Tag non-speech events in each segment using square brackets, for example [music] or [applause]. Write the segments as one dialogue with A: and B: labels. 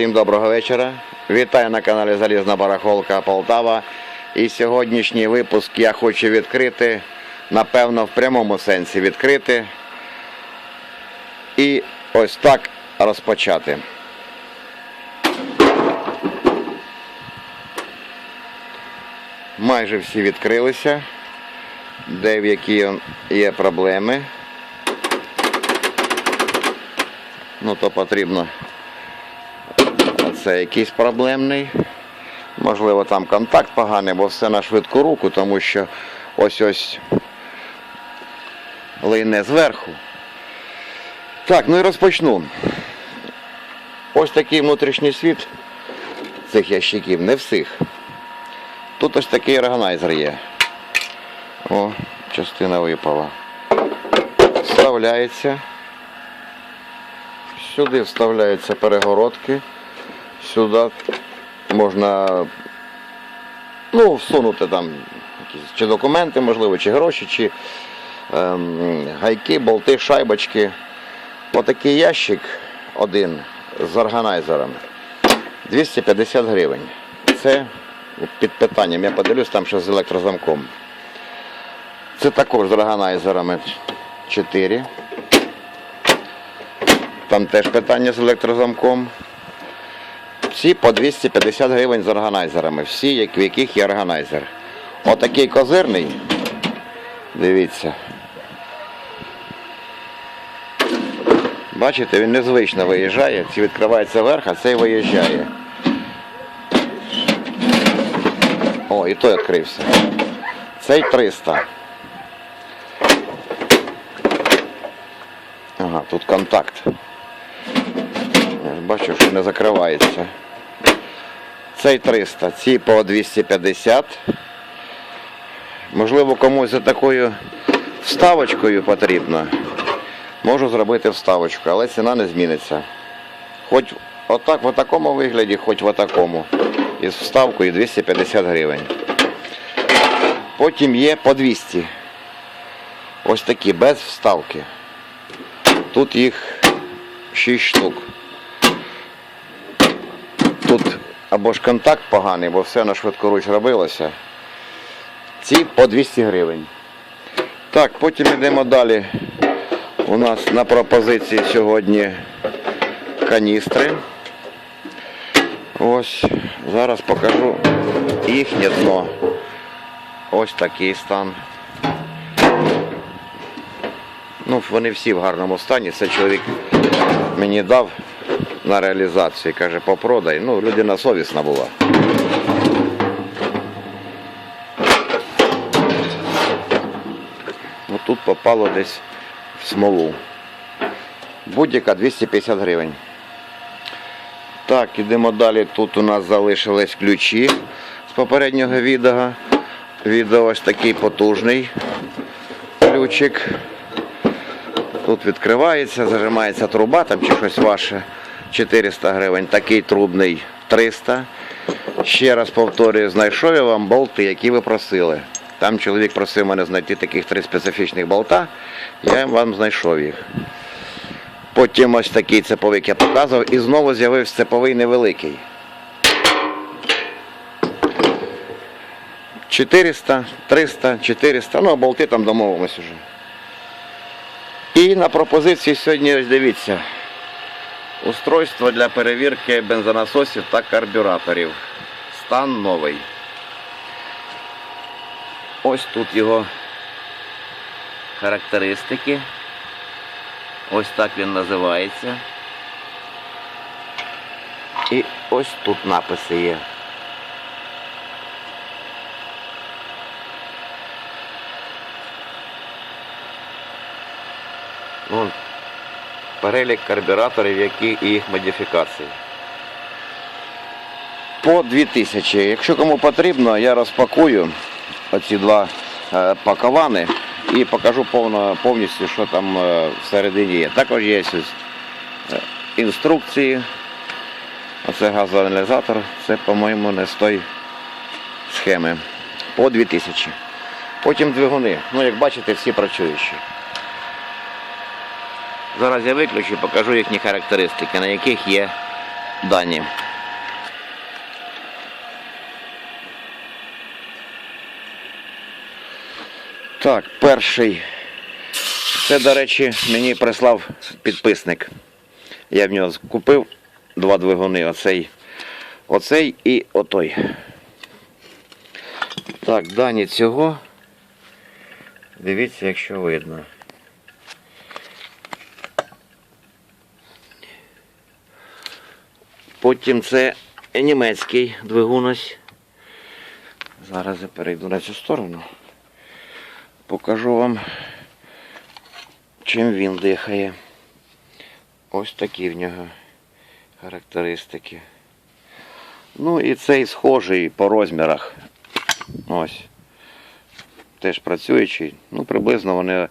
A: Всім доброго вечора. Вітаю на каналі Залізна Барахолка Полтава. І сьогоднішній випуск я хочу відкрити, напевно, в прямому сенсі відкрити. І ось так розпочати. Майже всі відкрилися, де в які є проблеми. Ну то потрібно це якийсь проблемний. Можливо, там контакт поганий, бо все на швидку руку, тому що ось ось лине зверху. Так, ну і розпочну. Ось такий внутрішній світ цих ящиків, не всіх. Тут ось такий органайзер є. О, частина випала. Вставляється. Сюди вставляються перегородки. Сюди можна ну, всунути там якісь чи документи, можливо, чи гроші, чи ем, гайки, болти, шайбочки. Отакий ящик один з органайзером 250 гривень. Це під питанням. Я подивлюсь там ще з електрозамком. Це також з органайзерами 4. Там теж питання з електрозамком. Всі по 250 гривень з органайзерами. Всі, як- в яких є органайзер. Отакий козирний. Дивіться. Бачите, він незвично виїжджає. Ці відкривається верх, а цей виїжджає. О, і той відкрився. Цей 300. Ага, тут контакт. Я ж бачу, що не закривається. Цей 300, ці по 250. Можливо, комусь за такою вставочкою потрібно. Можу зробити вставочку, але ціна не зміниться. Хоч отак в такому вигляді, хоч в такому. Із вставкою 250 гривень. Потім є по 200. Ось такі, без вставки. Тут їх 6 штук. Тут або ж контакт поганий, бо все на швидкоруч робилося. Ці по 200 гривень. Так, потім йдемо далі. У нас на пропозиції сьогодні каністри. Ось, зараз покажу їхнє дно. Ось такий стан. Ну, вони всі в гарному стані. Це чоловік мені дав на реалізацію. Каже, попродай. Ну, людина совісна була. Ну, тут попало десь в смолу. Будь-яка 250 гривень. Так, ідемо далі. Тут у нас залишились ключі з попереднього відео. Відео ось такий потужний ключик. Тут відкривається, зажимається труба, там чи щось ваше 400 гривень, такий трубний 300. Ще раз повторюю, знайшов я вам болти, які ви просили. Там чоловік просив мене знайти таких три специфічних болта, я вам знайшов їх. Потім ось такий цеповик я показував і знову з'явився цеповий невеликий. 400, 300, 400, ну а болти там домовимось уже. І на пропозиції сьогодні дивіться. Устройство для перевірки бензонасосів та карбюраторів. Стан новий. Ось тут його характеристики. Ось так він називається. І ось тут написи є. Перелік карбюраторів, які і їх модифікації. По 2000. Якщо кому потрібно, я розпакую оці два е, паковани і покажу повно, повністю, що там е, всередині є. Також є ось, е, інструкції. Оце газоаналізатор, це, по-моєму, не з той схеми. По 2000. Потім двигуни. Ну, як бачите, всі працюючі. Зараз я виключу і покажу їхні характеристики, на яких є дані. Так, перший. Це, до речі, мені прислав підписник. Я в нього купив два двигуни. Оцей, оцей і отой. Так, дані цього. Дивіться, якщо видно. Потім це німецький двигун ось. Зараз я перейду на цю сторону. Покажу вам, чим він дихає. Ось такі в нього характеристики. Ну і цей схожий по розмірах. Ось. Теж працюючий. Ну, приблизно вони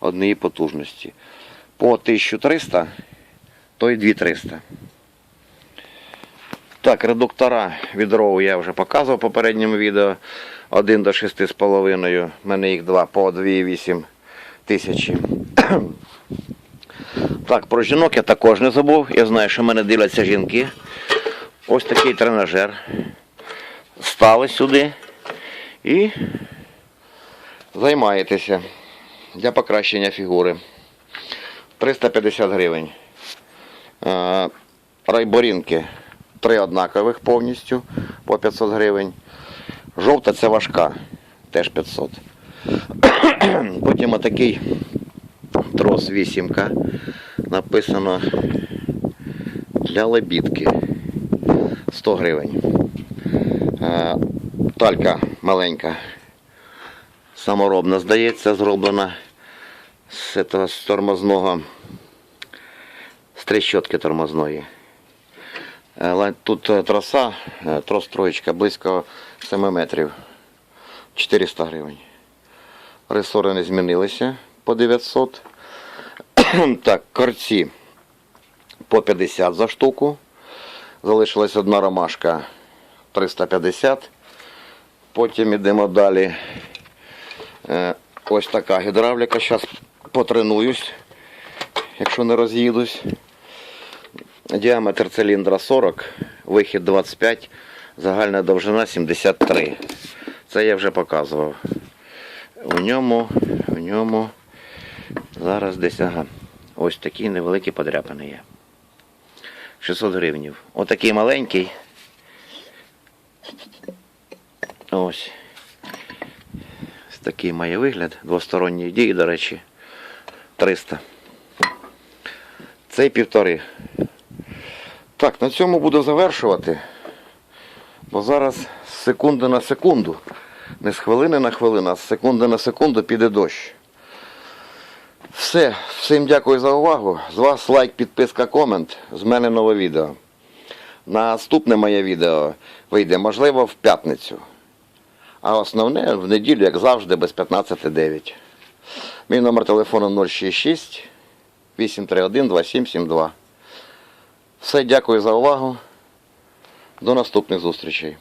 A: однієї потужності. По 1300, то й 2300. Так, редуктора від ROW я вже показував в попередньому відео. 1 до 6,5. У мене їх два по 2,8 тисячі. Так, про жінок я також не забув. Я знаю, що мене дивляться жінки. Ось такий тренажер. Стали сюди і займаєтеся для покращення фігури. 350 гривень. Е, Райборінки три однакових повністю по 500 гривень. Жовта це важка, теж 500. [clears throat] Потім отакий трос вісімка. Написано для лебідки 100 гривень. Е, Талька маленька. Саморобна, здається, зроблена з, з тормозного, з трещотки тормозної. Е, Тут е, троса, е, трос троєчка близько 7 метрів. 400 гривень. Ресори не змінилися по 900. [clears throat] так, корці по 50 за штуку. Залишилась одна ромашка 350. Потім йдемо далі. Ось така гідравліка. Зараз потренуюсь, якщо не роз'їдусь. Діаметр циліндра 40, вихід 25, загальна довжина 73. Це я вже показував. У ньому, у ньому зараз десь ага, ось такі невеликі подряпини є. 600 гривнів. Отакий маленький. Ось. Ось такий має вигляд. Двосторонньої дії, до речі. 300. Цей півтори. Так, на цьому буду завершувати. Бо зараз з секунди на секунду, не з хвилини на хвилину, а з секунди на секунду піде дощ. Все, всім дякую за увагу. З вас лайк, підписка, комент. З мене нове відео. Наступне моє відео вийде, можливо, в п'ятницю. А основне в неділю, як завжди, без 15.09. Мій номер телефону 066 831 2772. Все, дякую за увагу. До наступних зустрічей.